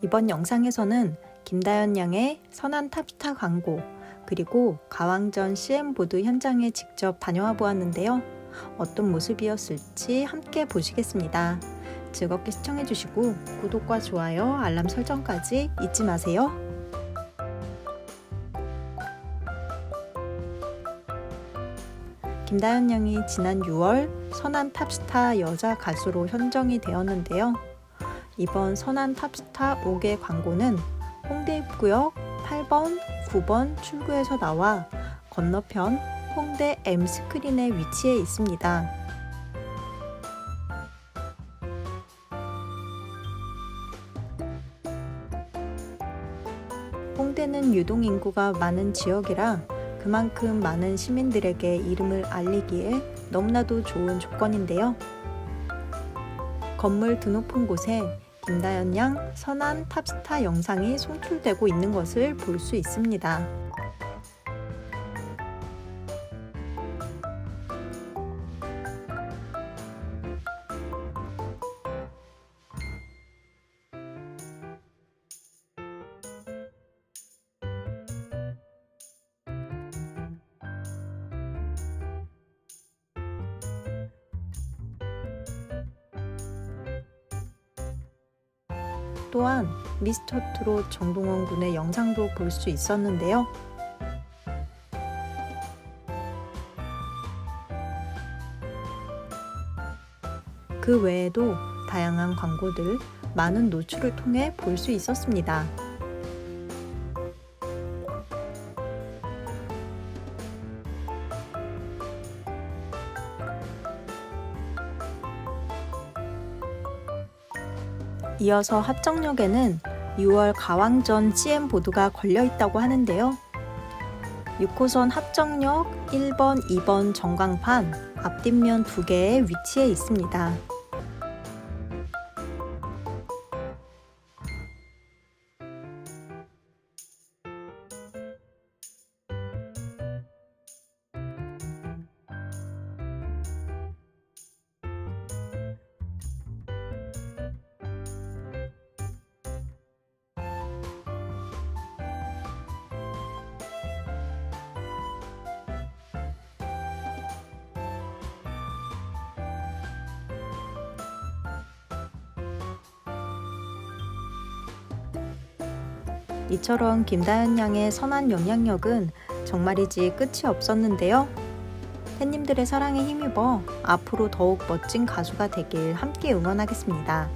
이번 영상에서는 김다연 양의 선한 탑스타 광고 그리고 가왕전 CM보드 현장에 직접 다녀와 보았는데요. 어떤 모습이었을지 함께 보시겠습니다. 즐겁게 시청해주시고 구독과 좋아요, 알람 설정까지 잊지 마세요. 김다연 양이 지난 6월 선한 탑스타 여자 가수로 선정이 되었는데요. 이번 선한 탑스타 5개 광고는 홍대 입구역 8번, 9번 출구에서 나와 건너편 홍대 M 스크린에 위치해 있습니다. 홍대는 유동 인구가 많은 지역이라 그만큼 많은 시민들에게 이름을 알리기에 너무나도 좋은 조건인데요. 건물 드높은 곳에 김다연 양 선한 탑스타 영상이 송출되고 있는 것을 볼 수 있습니다. 또한 미스터 트롯 정동원 군의 영상도 볼 수 있었는데요. 그 외에도 다양한 광고들, 많은 노출을 통해 볼 수 있었습니다. 이어서 합정역에는 6월 가왕전 CM 보드가 걸려 있다고 하는데요. 6호선 합정역 1번, 2번 전광판 앞뒷면 두 개에 위치해 있습니다. 이처럼 김다연 양의 선한 영향력은 정말이지 끝이 없었는데요. 팬님들의 사랑에 힘입어 앞으로 더욱 멋진 가수가 되길 함께 응원하겠습니다.